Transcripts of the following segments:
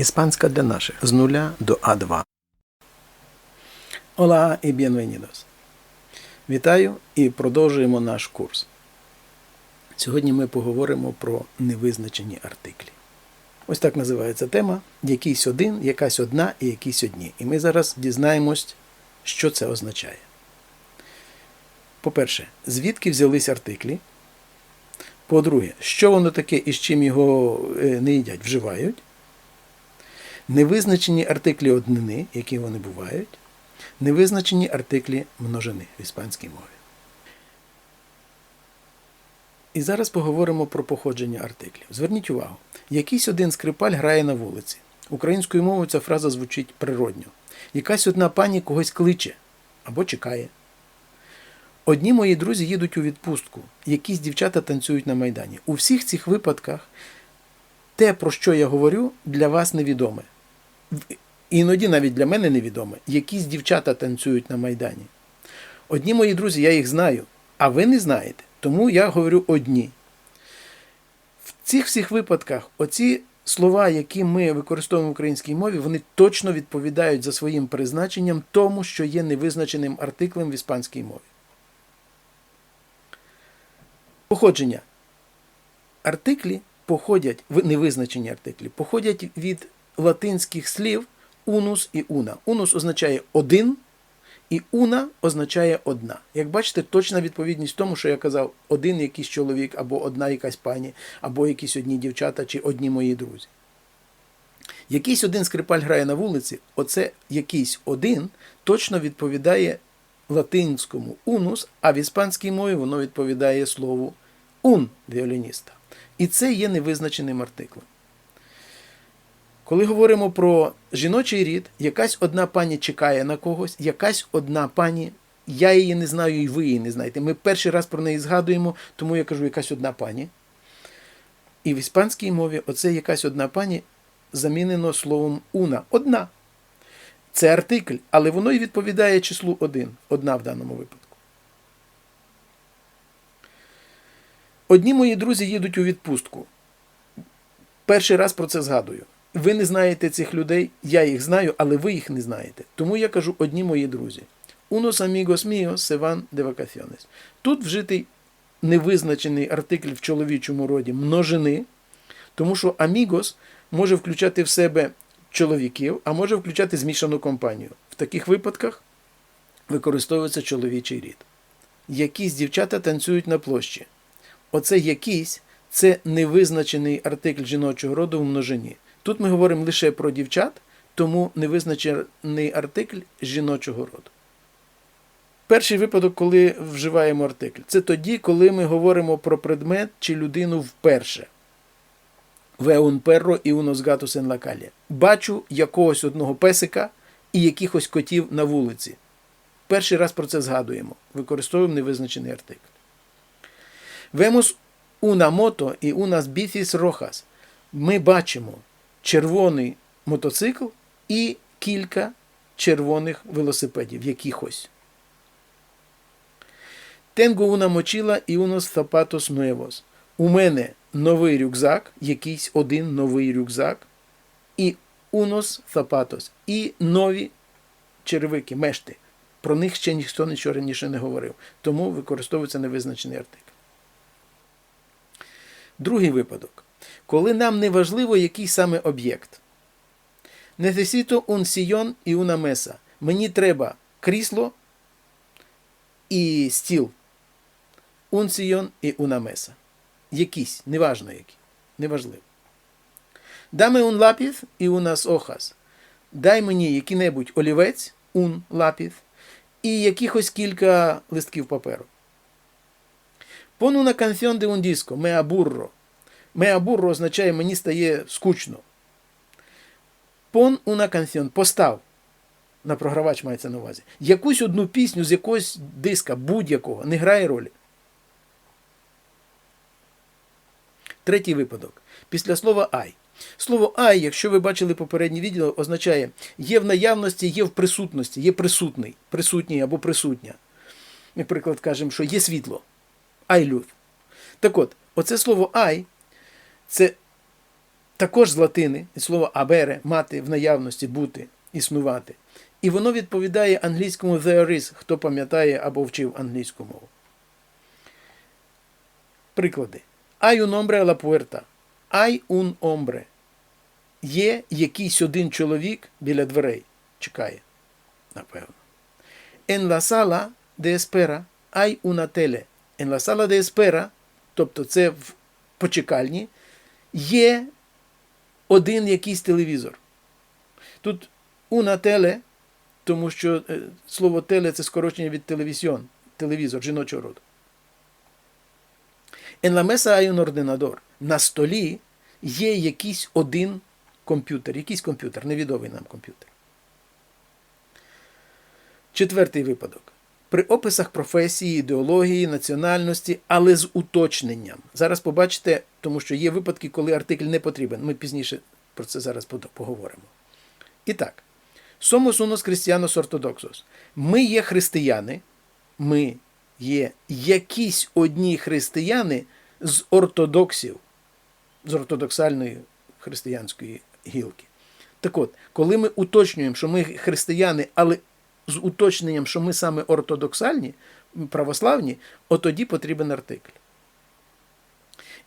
Іспанська для наших з нуля до А2. Hola і bienvenidos. Вітаю і продовжуємо наш курс. Сьогодні ми поговоримо про невизначені артиклі. Ось так називається тема: якийсь один, якась одна і якісь одні. І ми зараз дізнаємось, що це означає. По-перше, звідки взялись артиклі? По-друге, що воно таке і з чим його е, не їдять, вживають? Невизначені артиклі однини, які вони бувають, невизначені артиклі множини в іспанській мові. І зараз поговоримо про походження артиклів. Зверніть увагу, якийсь один скрипаль грає на вулиці. Українською мовою ця фраза звучить природньо. Якась одна пані когось кличе або чекає. Одні мої друзі їдуть у відпустку, якісь дівчата танцюють на майдані. У всіх цих випадках те, про що я говорю, для вас невідоме. Іноді навіть для мене невідоме, якісь дівчата танцюють на майдані. Одні мої друзі, я їх знаю, а ви не знаєте. Тому я говорю одні. В цих всіх випадках оці слова, які ми використовуємо в українській мові, вони точно відповідають за своїм призначенням тому, що є невизначеним артиклем в іспанській мові. Походження. Артиклі походять, невизначені артиклі, походять від латинських слів унус і уна. Унус означає один, і уна означає одна. Як бачите, точна відповідність тому, що я казав, один якийсь чоловік, або одна якась пані, або якісь одні дівчата, чи одні мої друзі. Якийсь один скрипаль грає на вулиці, оце якийсь один точно відповідає латинському унус, а в іспанській мові воно відповідає слову ун віолініста. І це є невизначеним артиклем. Коли говоримо про жіночий рід, якась одна пані чекає на когось, якась одна пані, я її не знаю, і ви її не знаєте. Ми перший раз про неї згадуємо, тому я кажу якась одна пані. І в іспанській мові оце якась одна пані замінено словом уна. Одна. Це артикль, але воно і відповідає числу один. Одна в даному випадку. Одні мої друзі їдуть у відпустку. Перший раз про це згадую. Ви не знаєте цих людей, я їх знаю, але ви їх не знаєте. Тому я кажу одні мої друзі. Unos amigos míos se van de vacaciones. Тут вжитий невизначений артикль в чоловічому роді множини, тому що amigos може включати в себе чоловіків, а може включати змішану компанію. В таких випадках використовується чоловічий рід. Якісь дівчата танцюють на площі. Оце якийсь це невизначений артикль жіночого роду в множині. Тут ми говоримо лише про дівчат, тому невизначений артикль жіночого роду. Перший випадок, коли вживаємо артикль, це тоді, коли ми говоримо про предмет чи людину вперше. Веун перро і уносгатус ен лакалія. Бачу якогось одного песика і якихось котів на вулиці. Перший раз про це згадуємо. Використовуємо невизначений артикль. Вемос una moto і unas bicis rojas. Ми бачимо червоний мотоцикл і кілька червоних велосипедів, якихось. Tengo una і unos zapatos nuevos. У мене новий рюкзак, якийсь один новий рюкзак, і unos zapatos, і нові черевики, мешти. Про них ще ніхто нічого раніше не говорив. Тому використовується невизначений артикль. Другий випадок. Коли нам не важливо, який саме об'єкт. Necesito un sillón і una mesa. Мені треба крісло і стіл. Un sillón і una mesa. Якісь, неважно які. Неважливо. Dame un lápiz і unas hojas. Дай мені який-небудь олівець, un lápiz, і якихось кілька листків паперу. Pon una canción de un disco, me aburro. Aburro означає мені стає скучно. Pon una canción, постав. На програвач мається на увазі. Якусь одну пісню з якогось диска, будь-якого, не грає ролі. Третій випадок. Після слова ай. Слово ай, якщо ви бачили попереднє відео, означає є в наявності, є в присутності, є присутний, присутній або присутня. Наприклад, кажемо, що є світло. Ай люд. Так от, оце слово ай це також з латини від слова абере мати в наявності бути, існувати. І воно відповідає англійському there is, хто пам'ятає або вчив англійську мову. Приклади. Hay un hombre a la puerta. Hay un hombre. Є якийсь один чоловік біля дверей. Чекає, напевно. En la sala de espera hay una tele. En la sala de espera, тобто це в почекальні, є один якийсь телевізор. Тут una tele, тому що е, слово теле це скорочення від телевізіон, телевізор жіночого роду. En la mesa hay un ordenador. На столі є якийсь один комп'ютер, якийсь комп'ютер, невідомий нам комп'ютер. Четвертий випадок. При описах професії, ідеології, національності, але з уточненням. Зараз побачите, тому що є випадки, коли артикль не потрібен. Ми пізніше про це зараз поговоримо. І так, somos unos cristianos ortodoxos. Ми є християни, ми є якісь одні християни з ортодоксів, з ортодоксальної християнської гілки. Так от, коли ми уточнюємо, що ми християни, але з уточненням, що ми саме ортодоксальні, православні, от тоді потрібен артикль.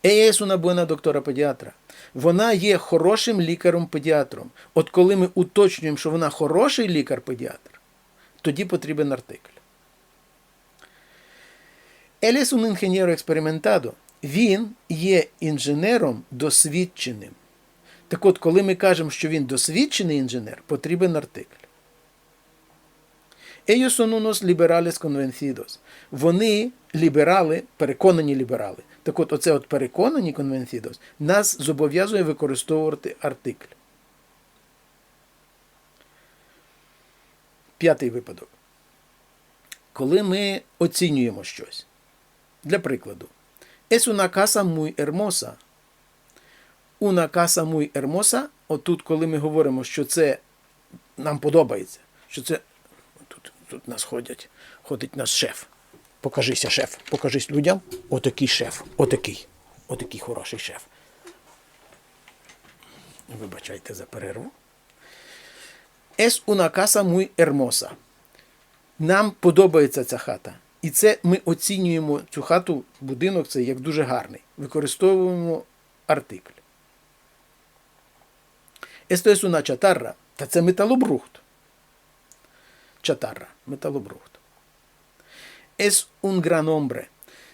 Es una buena доктора педіатра. Вона є хорошим лікарем-педіатром. От коли ми уточнюємо, що вона хороший лікар-педіатр, тоді потрібен артикль. Es un ingeniero experimentado. Він є інженером досвідченим. Так от, коли ми кажемо, що він досвідчений інженер, потрібен артикль. Ellos son unos liberales convencidos. Вони ліберали, переконані ліберали. Так от, оце от переконані convencidos нас зобов'язує використовувати артикль. П'ятий випадок. Коли ми оцінюємо щось. Для прикладу, es una casa muy hermosa. Una casa muy hermosa. Отут, коли ми говоримо, що це нам подобається, що це тут, нас ходять, ходить наш шеф. Покажися, шеф, покажись людям. Отакий шеф, отакий, отакий хороший шеф. Вибачайте за перерву. Es una casa muy hermosa. Нам подобається ця хата. І це ми оцінюємо цю хату, будинок цей як дуже гарний. Використовуємо артикль. Esto es una chatarra. Та це металобрухт. Чатарра. Металобрухт. Es un gran hombre.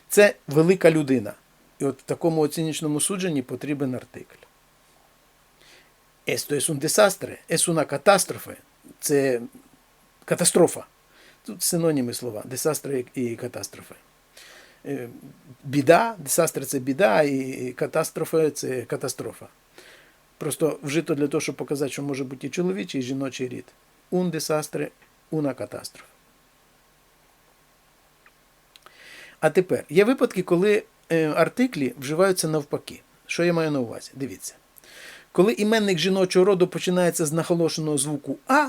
Це велика людина. І от в такому оціночному судженні потрібен артикль. Esto es un desastre. Es una catástrofe. Це катастрофа. Тут синоніми слова. Десастри і катастрофи. Е, Біда, десастри це біда, і катастрофа це катастрофа. Просто вжито для того, щоб показати, що може бути і чоловічий, і жіночий рід. Un desastre, una catástrofe. А тепер є випадки, коли е, артиклі вживаються навпаки. Що я маю на увазі? Дивіться. Коли іменник жіночого роду починається з наголошеного звуку А,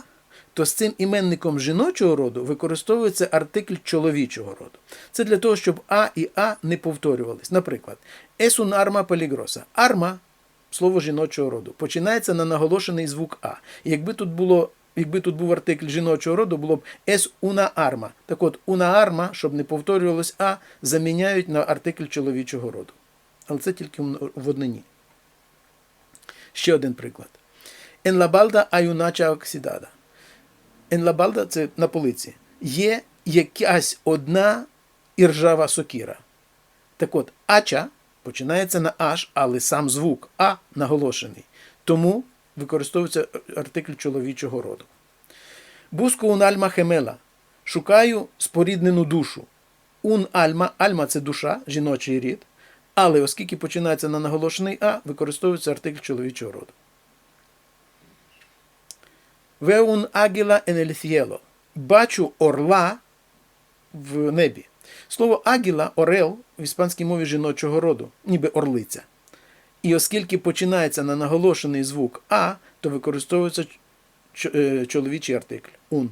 то з цим іменником жіночого роду використовується артикль чоловічого роду. Це для того, щоб А і А не повторювались. Наприклад, es arma peligrosa. Арма слово жіночого роду. Починається на наголошений звук А. І якби тут було. Якби тут був артикль жіночого роду, було б es una arma. Так от, una arma, щоб не повторювалось А, заміняють на артикль чоловічого роду. Але це тільки в однині. Ще один приклад. En la balda hay una oxidada. En la balda – це на полиці. Є якась одна іржава сокіра. Так от, ача починається на аш, але сам звук А наголошений. Тому використовується артикль чоловічого роду. Буску un alma gemela. Шукаю споріднену душу. Un alma, альма це душа, жіночий рід. Але оскільки починається на наголошений А, використовується артикль чоловічого роду. En el cielo. Бачу орла в небі. Слово агіла, орел в іспанській мові жіночого роду, ніби орлиця. І оскільки починається на наголошений звук А, то використовується чоловічий артикль ун.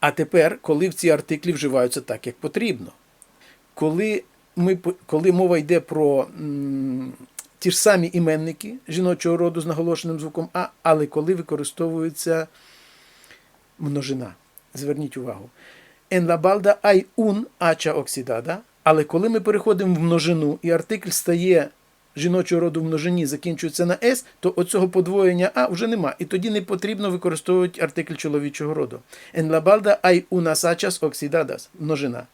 А тепер, коли в ці артиклі вживаються так, як потрібно. Коли ми, коли мова йде про м, ті ж самі іменники жіночого роду з наголошеним звуком А, але коли використовується множина. Зверніть увагу. En la balda hay un hacha але коли ми переходимо в множину і артикль стає жіночого роду в множині, закінчується на S, то оцього подвоєння А вже нема. І тоді не потрібно використовувати артикль чоловічого роду. En la balda hay unas. Множина.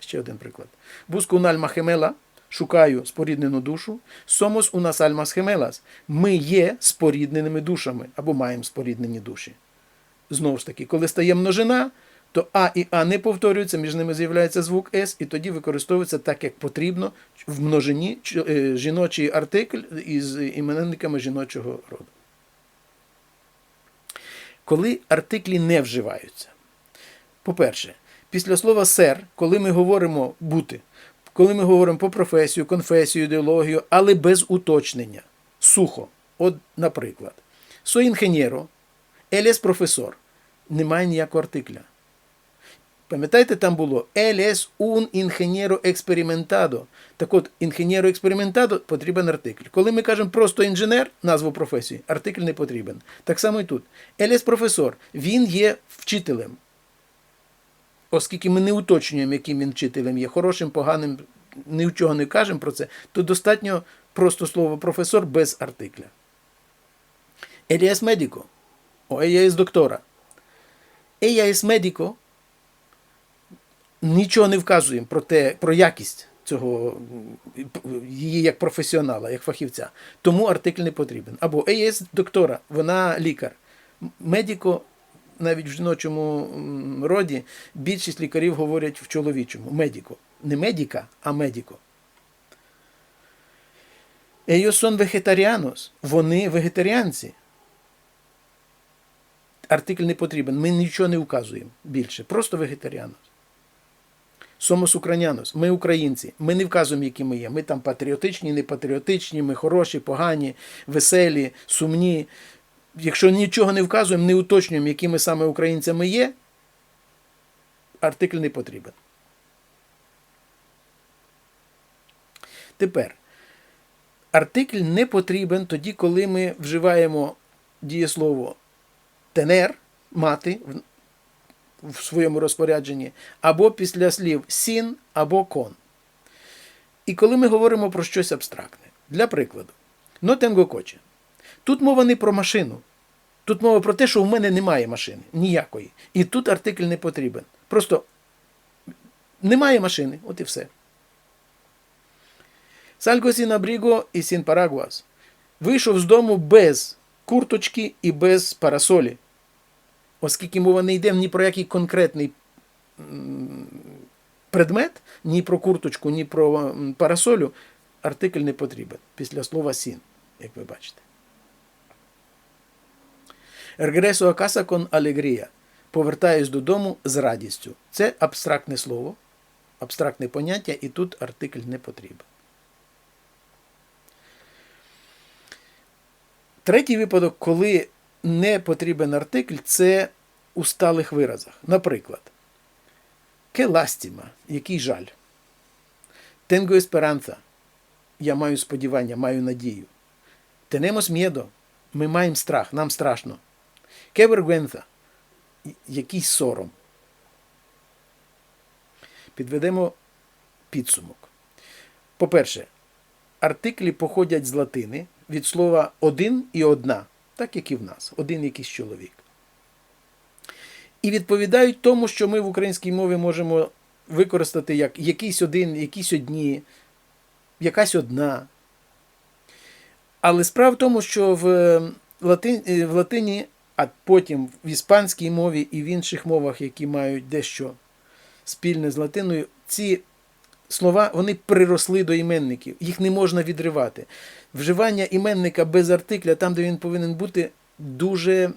Ще один приклад. Busco un alma шукаю споріднену душу. Somos unas almas gemelas. Ми є спорідненими душами або маємо споріднені душі. Знову ж таки, коли стає множина, то А і А не повторюються, між ними з'являється звук С, і тоді використовується так, як потрібно в множині е, жіночий артикль із іменинниками жіночого роду. Коли артиклі не вживаються. По-перше, після слова сер, коли ми говоримо бути, коли ми говоримо по професію, конфесію, ідеологію, але без уточнення, сухо. От, наприклад, «Soy ingeniero», «Él es profesor», немає ніякого артикля. Пам'ятаєте, там було «Él es un ingeniero experimentado». Так от, ingeniero experimentado потрібен артикль. Коли ми кажемо просто інженер, назву професії, артикль не потрібен. Так само і тут. «Él es profesor», він є вчителем оскільки ми не уточнюємо, яким він вчителем є, хорошим, поганим, нічого не кажемо про це, то достатньо просто слово професор без артикля. Es médico. O ella es doctora. Ella es médico. Нічого не вказуємо про те, про якість цього її як професіонала, як фахівця. Тому артикль не потрібен. Або es доктора, вона лікар. Медіко навіть в жіночому роді більшість лікарів говорять в чоловічому медіко. Не медіка, а медіко. Son vegetarianos. Вони вегетаріанці. Артикль не потрібен. Ми нічого не вказуємо більше. Просто вегетаріанос. Somos українянос. Ми українці. Ми не вказуємо, які ми є. Ми там патріотичні, не патріотичні, ми хороші, погані, веселі, сумні. Якщо нічого не вказуємо, не уточнюємо, якими саме українцями є, артикль не потрібен. Тепер, артикль не потрібен тоді, коли ми вживаємо дієслово тенер, мати в- своєму розпорядженні, або після слів сін або кон. І коли ми говоримо про щось абстрактне. Для прикладу, no tengo. Тут мова не про машину. Тут мова про те, що в мене немає машини. Ніякої. І тут артикль не потрібен. Просто немає машини, от і все. Salgo sin abrigo і sin paraguas. Вийшов з дому без курточки і без парасолі. Оскільки мова не йде ні про який конкретний предмет, ні про курточку, ні про парасолю, артикль не потрібен після слова сін, як ви бачите. A casa con alegría. Повертаюсь додому з радістю. Це абстрактне слово, абстрактне поняття, і тут артикль не потрібен. Третій випадок, коли не потрібен артикль, це у сталих виразах. Наприклад, «Ке ластіма» – який жаль. «Tengo esperanza» – я маю сподівання, маю надію. «Tenemos miedo» – ми маємо страх, нам страшно. «Ке vergüenza» – який сором. Підведемо підсумок. По-перше, артиклі походять з латини від слова один і одна, так як і в нас, один якийсь чоловік. І відповідають тому, що ми в українській мові можемо використати як якийсь один, якісь одні, якась одна. Але справа в тому, що в, латин, в латині, а потім в іспанській мові і в інших мовах, які мають дещо спільне з латиною, ці слова вони приросли до іменників, їх не можна відривати. Вживання іменника без артикля, там, де він повинен бути, дуже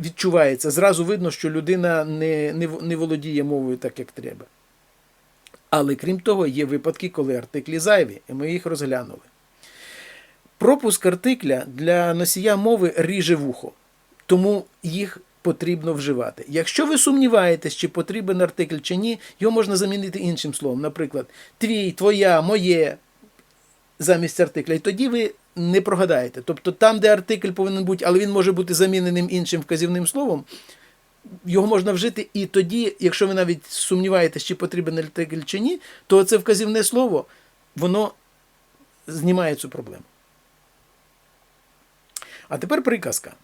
відчувається. Зразу видно, що людина не, не, не володіє мовою так, як треба. Але крім того, є випадки, коли артиклі зайві, і ми їх розглянули. Пропуск артикля для носія мови ріже вухо, тому їх потрібно вживати. Якщо ви сумніваєтесь, чи потрібен артикль чи ні, його можна замінити іншим словом. Наприклад, твій, твоя, моє замість артикля. І тоді ви не прогадаєте. Тобто там, де артикль повинен бути, але він може бути заміненим іншим вказівним словом, його можна вжити, і тоді, якщо ви навіть сумніваєтесь, чи потрібен артикль чи ні, то це вказівне слово, воно знімає цю проблему. А тепер приказка.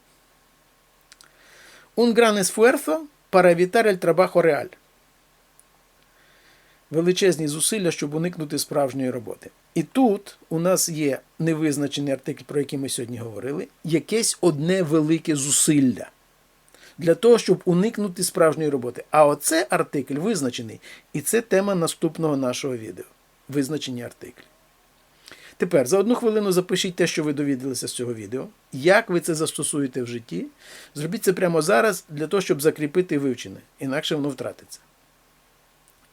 Un gran esfuerzo para evitar el trabajo real. Величезні зусилля, щоб уникнути справжньої роботи. І тут у нас є невизначений артикль, про який ми сьогодні говорили, якесь одне велике зусилля для того, щоб уникнути справжньої роботи. А оце артикль визначений. І це тема наступного нашого відео. Визначені артиклі. Тепер за одну хвилину запишіть те, що ви довідалися з цього відео. Як ви це застосуєте в житті? Зробіть це прямо зараз для того, щоб закріпити вивчене, інакше воно втратиться.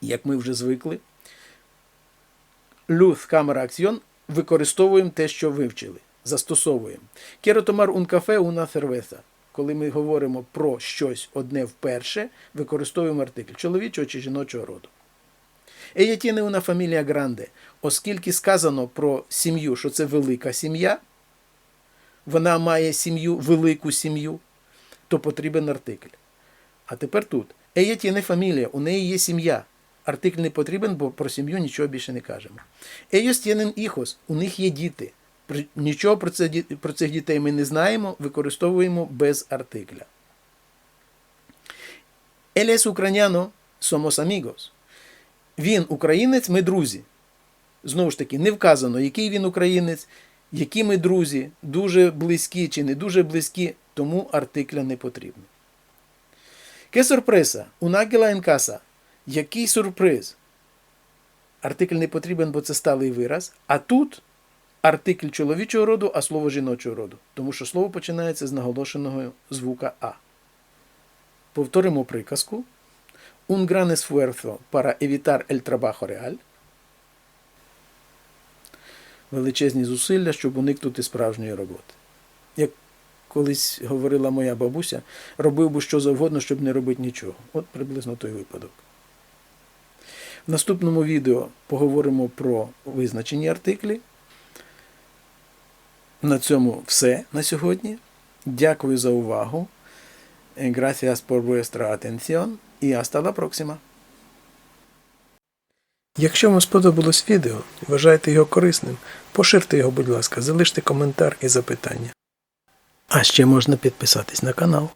Як ми вже звикли, Люth камера акціон використовуємо те, що вивчили, застосовуємо. Tomar un café, una. Коли ми говоримо про щось одне вперше, використовуємо артикль чоловічого чи жіночого роду. Tiene una familia grande. Оскільки сказано про сім'ю, що це велика сім'я, вона має сім'ю, велику сім'ю, то потрібен артикль. А тепер тут. Tiene familia, у неї є сім'я. Артикль не потрібен, бо про сім'ю нічого більше не кажемо. Tienen hijos, у них є діти. Нічого про, це, про цих дітей ми не знаємо, використовуємо без артикля. Es ucraniano, somos amigos. Він українець, ми друзі. Знову ж таки, не вказано, який він українець, які ми друзі, дуже близькі чи не дуже близькі, тому артикля не потрібно. Ке сюрприса? У Нагіла Енкаса. Який сюрприз? Артикль не потрібен, бо це сталий вираз. А тут артикль чоловічого роду, а слово жіночого роду. Тому що слово починається з наголошеного звука А. Повторимо приказку. Un gran esfuerzo para evitar el trabajo real. Величезні зусилля, щоб уникнути справжньої роботи. Як колись говорила моя бабуся, робив би що завгодно, щоб не робити нічого. От приблизно той випадок. В наступному відео поговоримо про визначені артиклі. На цьому все на сьогодні. Дякую за увагу. Gracias por vuestra atención і hasta la próxima. Якщо вам сподобалось відео і вважаєте його корисним, поширте його, будь ласка, залиште коментар і запитання. А ще можна підписатись на канал.